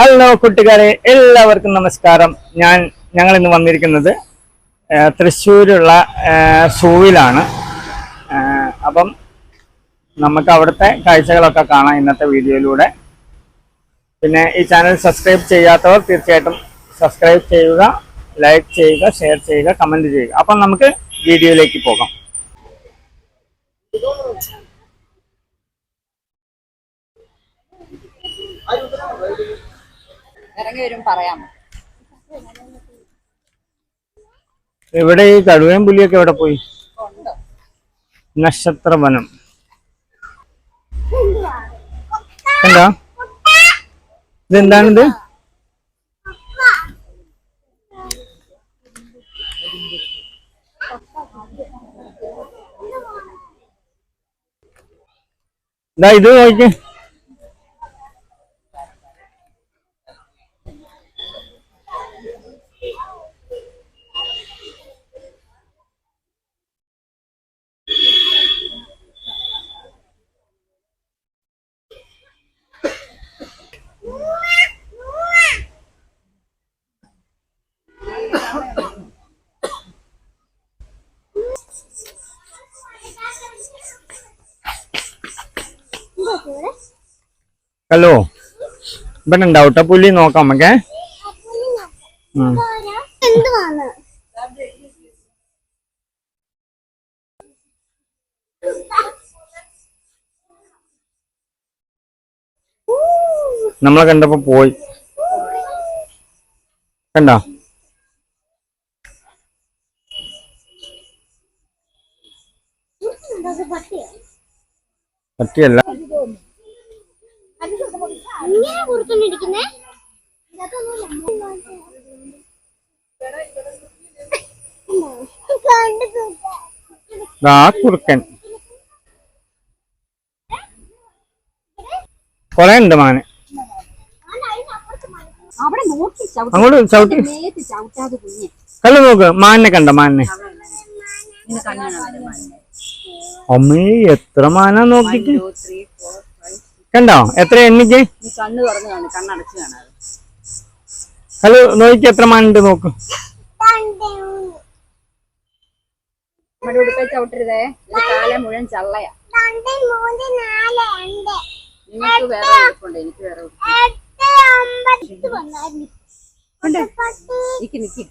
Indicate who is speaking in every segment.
Speaker 1: Hello കൂട്ടുകാരെ എല്ലാവർക്കും നമസ്കാരം. ഞാൻ ഞങ്ങൾ ഇന്ന് വന്നിരിക്കുന്നത് തൃശ്ശൂരുള്ള സൂവിലാണ്. അപ്പം നമുക്ക് അവിടുത്തെ കാഴ്ചകളൊക്കെ കാണാം ഇന്നത്തെ വീഡിയോയിലൂടെ. പിന്നെ ഈ ചാനൽ സബ്സ്ക്രൈബ് ചെയ്യാത്തവർ തീർച്ചയായിട്ടും സബ്സ്ക്രൈബ് ചെയ്യുക ലൈക്ക് ചെയ്യുക ഷെയർ ചെയ്യുക കമന്റ് ചെയ്യുക. അപ്പം നമുക്ക് വീഡിയോയിലേക്ക് പോകാം.
Speaker 2: ഇറങ്ങി വരും പറയാം.
Speaker 1: എവിടെ ഈ കടുവയും പുലിയൊക്കെ എവിടെ പോയി?
Speaker 2: നക്ഷത്ര
Speaker 1: നക്ഷത്രവനം. എന്താ? ഇതെന്താണിത്? ഇതാ ഇത് നോക്കി ഹലോ ഇവിടെ ഉണ്ടാവും ട്ടോ പുലി നോക്കാം നമുക്കേ. നമ്മളെ കണ്ടപ്പോ പോയി. കണ്ടോ? പറ്റിയല്ല. കുറുക്കൻ. കൊറേ ഉണ്ട് മാന് അങ്ങോട്ട് ചവിട്ടി. കല്ല് നോക്ക്. മാനിനെ കണ്ട മാനിനെ?
Speaker 2: കണ്ണാണ്
Speaker 1: അമ്മേ എത്ര മാന നോക്കിട്ട്? കണ്ടോ? എത്ര എണ്ണിക്ക്?
Speaker 2: ഹലോ കണ്ണ് തുറന്ന് കാണും കണ്ണടച്ച് കാണാതെ
Speaker 1: കല്ല് നോക്കി എത്ര മാനുണ്ട് നോക്ക്.
Speaker 2: ചവിട്ടരുതേ. കാലം മുഴുവൻ ചള്ളയാ. നിങ്ങൾക്ക് വേറെ ഉടുപ്പുണ്ട് എനിക്ക് വേറെ നിക്ക് നിക്ക്.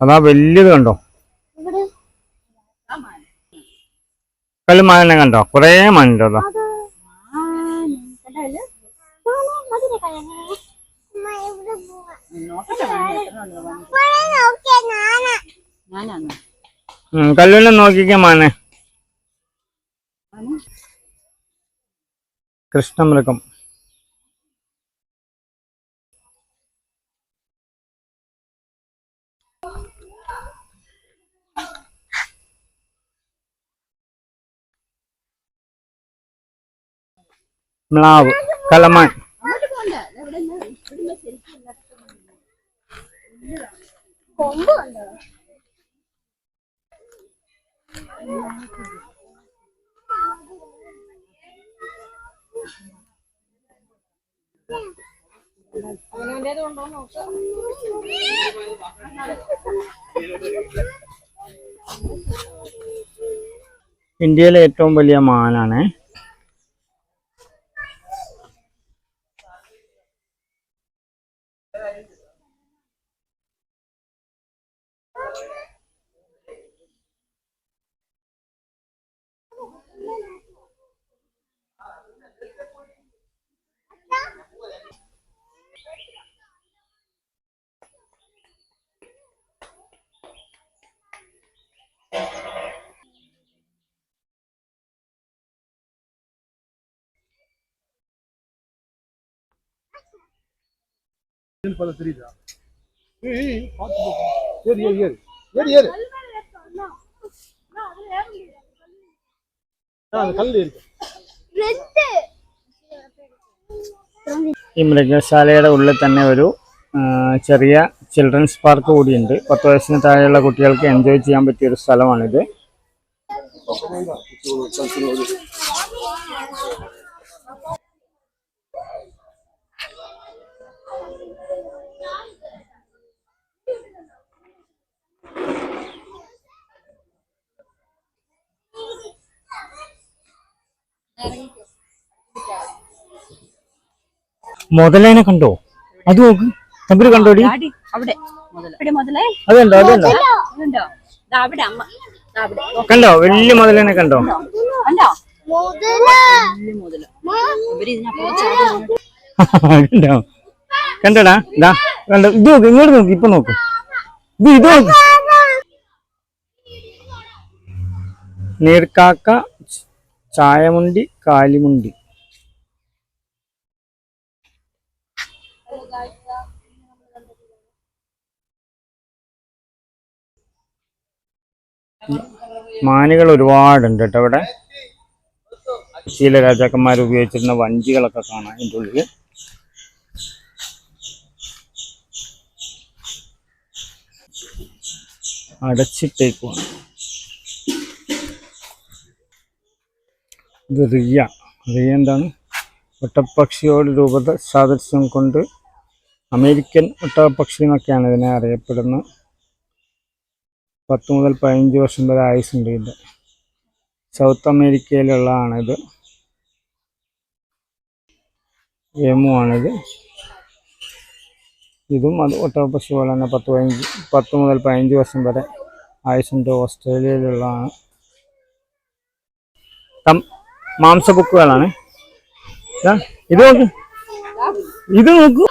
Speaker 2: അത്
Speaker 1: വലിയത് കണ്ടോ? കല്ലുമാനെ കണ്ടോ? കൊറേ മാനുണ്ടോ അതാ
Speaker 3: നോക്കിക്ക മാനെ. മോനെ മധുര കഴിയണേ അമ്മ എവിടെ പോവാ
Speaker 2: നോക്കട്ടെ വേണം, എത്ര ഉണ്ട് നോക്കാം.
Speaker 3: മോനെ നോക്കിയാ ഞാനാ
Speaker 2: ഞാനാന്ന്
Speaker 1: ഉം, കല്ലുവിനെ നോക്കിക്കേ മാനെ കൃഷ്ണമൃഗം മ്ലാവ് കലമാൻ ഇന്ത്യയിലെ ഏറ്റവും വലിയ മാനാണ്
Speaker 4: ஏறு ஏறு ஏறு ஏறு ஏறு ஆ அந்த கல் இருக்கு
Speaker 1: ഈ മൃഗശാലയുടെ ഉള്ളിൽ തന്നെ ഒരു ആ, ചെറിയ ചിൽഡ്രൻസ് പാർക്ക് കൂടിയുണ്ട് പത്ത് വയസ്സിന് താഴെയുള്ള കുട്ടികൾക്ക് എൻജോയ് ചെയ്യാൻ പറ്റിയ ഒരു സ്ഥലമാണിത് മുതലേനെ കണ്ടോ? അത് നോക്ക്. തമ്പുരു കണ്ടോടി അതുണ്ടോ അതുണ്ടോ
Speaker 2: അതുണ്ടോ അവിടെ. അമ്മ. ദാ അവിടെ.
Speaker 1: കണ്ടോ? വലിയ മുതലേനെ കണ്ടോ?
Speaker 2: കണ്ടോ?
Speaker 3: മുതല.
Speaker 2: വലിയ മുതല. ഇവർ ഇതിനപ്പുറം
Speaker 1: കണ്ടോ? കണ്ടടാ? ഇതാ കണ്ടോ? ഇത് നോക്ക് ഇങ്ങോട്ട് നോക്ക് ഇപ്പൊ നോക്ക്. ഇത് ഇത് നോക്ക്. നീർക്കാക്ക ചായമുണ്ടി കാലിമുണ്ടി. മാനുകൾ ഒരുപാടുണ്ട് കേട്ടോ ഇവിടെ. ശീല രാജാക്കന്മാർ ഉപയോഗിച്ചിരുന്ന വഞ്ചികളൊക്കെ കാണാം ഇതിന്റെ ഉള്ളിൽ. അടച്ചിട്ടേക്കുവാണ്. ഇത് റിയ. റിയ എന്താണ്? ഒട്ടപ്പക്ഷിയോട് രൂപത സാദൃശ്യം കൊണ്ട് അമേരിക്കൻ ഒട്ടപ്പക്ഷി എന്നൊക്കെയാണ് ഇതിനെ അറിയപ്പെടുന്നത്. പത്ത് മുതൽ പതിനഞ്ച് വർഷം വരെ ആയുസുണ്ട് ഇതിന്റെ സൗത്ത് അമേരിക്കയിലുള്ളതാണിത്. എമുവാണിത് ഇതും അത് ഒട്ടപ്പക്ഷി പോലെ തന്നെ പത്ത് പതിനഞ്ച് പത്ത് മുതൽ പതിനഞ്ച് വർഷം വരെ ആയുസുണ്ട് ഓസ്ട്രേലിയയിലുള്ളതാണ്. കം- മാംസബുക്കുകളാണ് ദാ, ഇത് നോക്ക്. ഇത് നോക്കൂ.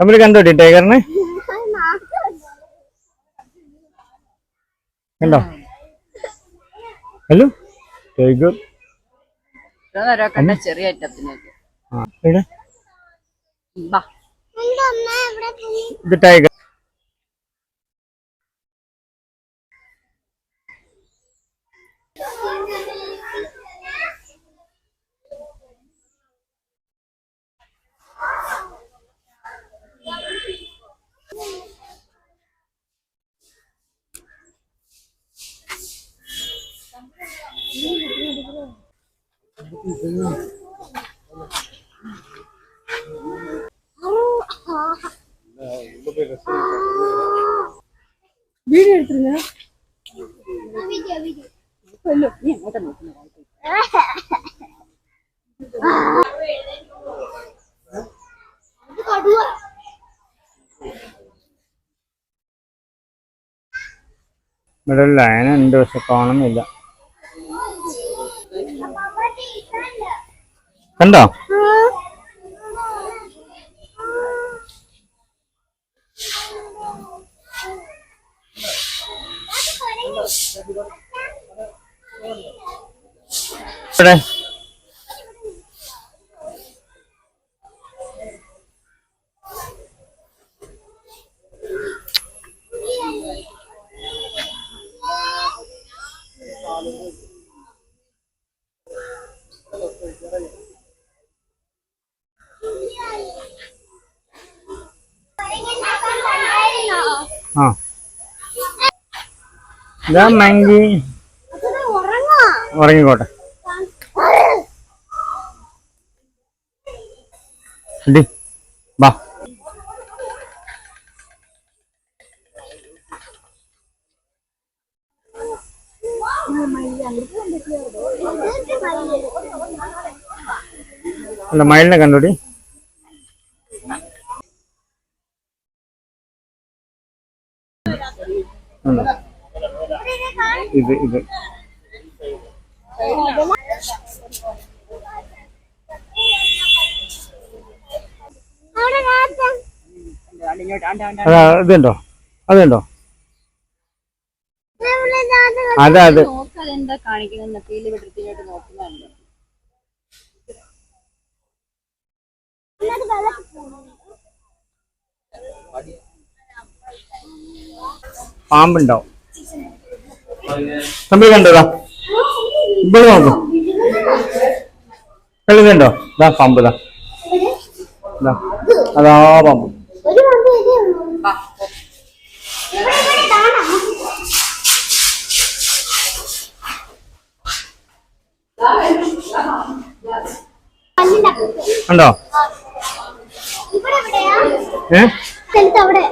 Speaker 1: തമ്മിൽ കണ്ടോട്ടി ടൈഗറിന്? കണ്ടോ?
Speaker 2: Hello tiger. ചെറിയ ഐറ്റത്തിനൊക്കെ
Speaker 1: ആ ഇവിടെ
Speaker 2: ബാ
Speaker 3: എന്റെ അമ്മ ഇവിടെ പോയി
Speaker 1: ഇത് ടൈഗർ
Speaker 2: വീഡിയോ എടുത്തിരുന്ന നീ അങ്ങോട്ട് നോക്കുന്നു
Speaker 1: ഇവിടെ ലൈൻ ഉണ്ട് പക്ഷെ കാണുന്നില്ല. കണ്ടോ? ഇവിടെ ആ. ഇതാ മങ്കി.
Speaker 3: ഉറങ്ങോ
Speaker 1: ഉറങ്ങിക്കോട്ടെ. ഇടി വാ. അല്ല മയിലിനെ കണ്ടോടി? ഇത് ഇത്. അതാ ഇതുണ്ടോ? അതുണ്ടോ? അതാ അത്.
Speaker 2: നോക്കാതെ
Speaker 1: പാമ്പുണ്ടാവും. തമ്പി കണ്ടതാ. ഇവിടെ നോക്കൂ. കളിതുണ്ടോ ഇതാ പാമ്പ് ഇതാ. അതാ പാമ്പ്.
Speaker 3: ഒരു പമ്പ് ഇതേ ഉള്ളൂ ഇവിടെ ഇവിടെ കാണാം കല്ലിന്റെ അപ്പുറത്ത്.
Speaker 1: ഉണ്ടോ
Speaker 3: ഇവിടെ എവിടെയാ
Speaker 1: ഏ
Speaker 3: സ്ഥലത്ത് അവിടെ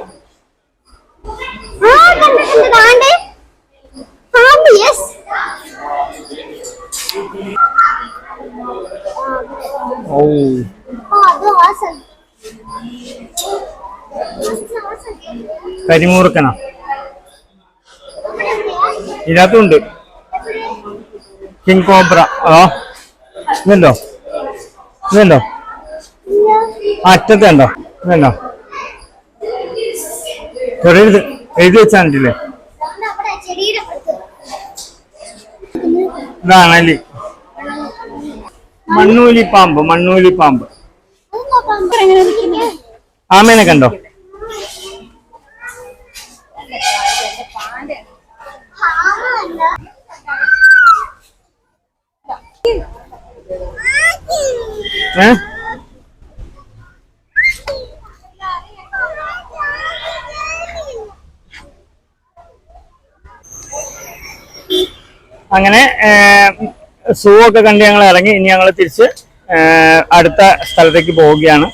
Speaker 3: ആ കണ്ടിട്ടുണ്ട് കാണ്ടേ പാമ്പ് യെസ്
Speaker 1: ഓ
Speaker 3: അത് ആ സ്ഥലത്ത് ആ സ്ഥലത്ത്.
Speaker 1: കരിമൂർക്കനാ. ഇതിനകത്തുണ്ട്. കിങ് കോബ്ര അതോ? ഇതുണ്ടോ? ഇതുണ്ടോ? അറ്റത്തുണ്ടോ ഇതുണ്ടോ? ഇത്. എഴുതി വെച്ചാണ്ടില്ലേ?
Speaker 3: അവിടെ അവിടെ ചെടിയുടെ
Speaker 1: ഇതാണ് അലി. മണ്ണൂലി പാമ്പ് മണ്ണൂലി പാമ്പ്. ആമേനെ കണ്ടോ?
Speaker 3: പാമ്പല്ല
Speaker 1: അങ്ങനെ സൂ ഒക്കെ കണ്ട് ഞങ്ങൾ ഇറങ്ങി. ഇനി ഞങ്ങൾ തിരിച്ച് അടുത്ത സ്ഥലത്തേക്ക് പോവുകയാണ്.